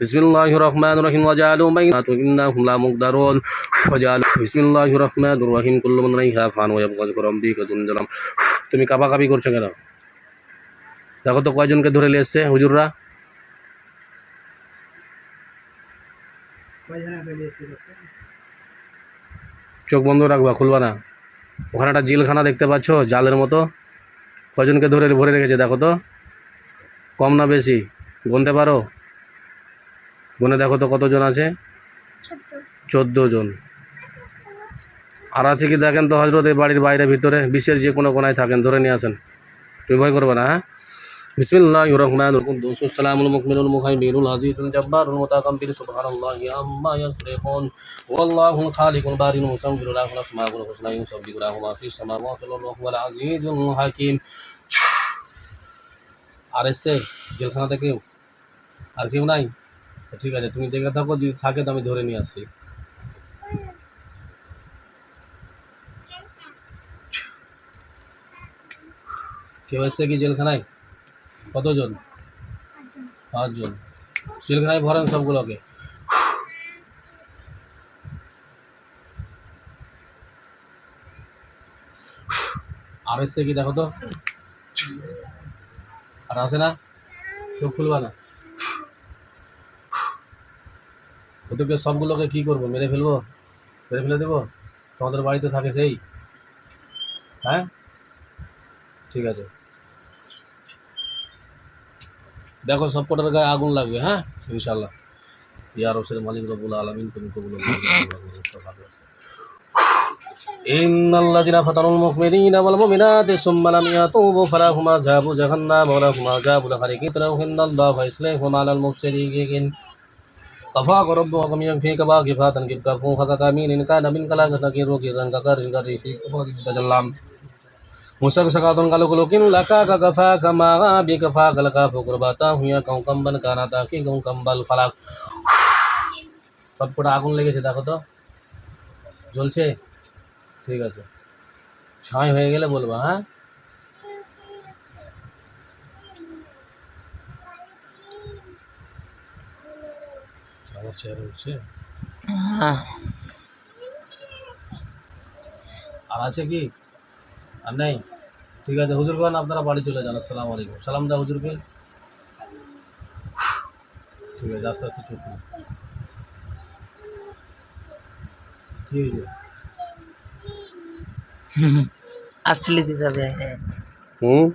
بسم الله الرحمن الرحيم وجعلوا بينات إنهم لا مقدرون وجعلوا بسم الله الرحمن الرحيم كل من عليها فان ويبقى ذكر ربك ذو الجلال তুমি কাপাকাপি করছো কেন দেখো তো কয়জনকে ধরে নিয়ে এসছে হুজুররা চোখ বন্ধ রাখবা খুলবা না ওখানে একটা জিলখানা দেখতে পাচ্ছ জালের মতো কজনকে ধরে ভরে রেখেছে দেখো তো কম না বেশি গুনতে পারো গুনে দেখো তো কতজন আছে? চোদ্দ। জন। আর আছে কি দেখেন তো হজরত এই বাড়ির বাইরে ভিতরে? বিশ্বের যে কোনো কোনায় থাকেন ধরে নিয়ে আসেন। তুমি ভয় করবে না হ্যাঁ? বিসমিল্লাহ রহমান কুদ্দুস সালামুল মুকমিনুল মুহাইমিনুল আজিজুল জাব্বারুল মুতাকাব্বির। সুবহানাল্লাহি আম্মা ইয়াসরিফুন ওয়াল্লাহুল খালিকুল বারিল মুসাব্বিরুল লাহুল আসমাউল হুসনা ইউসাব্বিহু লাহু মা ফিস সামাওয়াতি ওয়াল আরদি ওয়াল আজিজুল হাকিম আর জেলখানা থেকে আর কেউ নাই? ঠিক আছে, তুমি দেখে থাকো, যদি থাকে তো আমি ধরে নিয়ে আসছি। কেউ এসছে কি জেলখানায়? কতজন? পাঁচজন। জেলখানায় ভরেন সবগুলোকে। আর এসছে কি দেখো তো? আর আসে না? চোখ খুলবা না? ওদেরকে সবগুলোকে কি করবো মেরে ফেলবো মেরে ফেলে দেবো তোমাদের বাড়িতে থাকে সেই হ্যাঁ ঠিক আছে দেখো সব কটার গায়ে আগুন লাগবে হ্যাঁ ইনশাল্লাহ ইয়ার রসের মালিক রবুল আলমিন তুমি কবুল إن الذين فتنوا المؤمنين والمؤمنات ثم لم يتوبوا فلهم عذاب جهنم ولهم عذاب الحريق لو إن الله فإصلح على المفسدين कफाक रब्बुकम यकफीक वाकिफातन किबका फूखका मीन इनका नबिन कला नकिर रोकिदन का कर इनका रिफीक तजल्लाम मुसक सकातन का लोकिन लका का कफा कमा बी कफा कल का फुकरबाता हुया कौ कंबन काना ताकि गौ कंबल फलाक সবকটা আগুন লেগেছে দেখো তো জ্বলছে ঠিক আছে ছাই হয়ে গেলে বলবা হ্যাঁ আমার চেয়ারে উঠছে আর আছে কি? আর নেই? ঠিক আছে হুজুর খান আপনারা বাড়ি চলে যান আসসালামু আলাইকুম। সালাম দা হুজুরকে। ঠিক আছে আস্তে আস্তে চুপ। কি হয়েছে? আসলে দিতে যাবে হুম?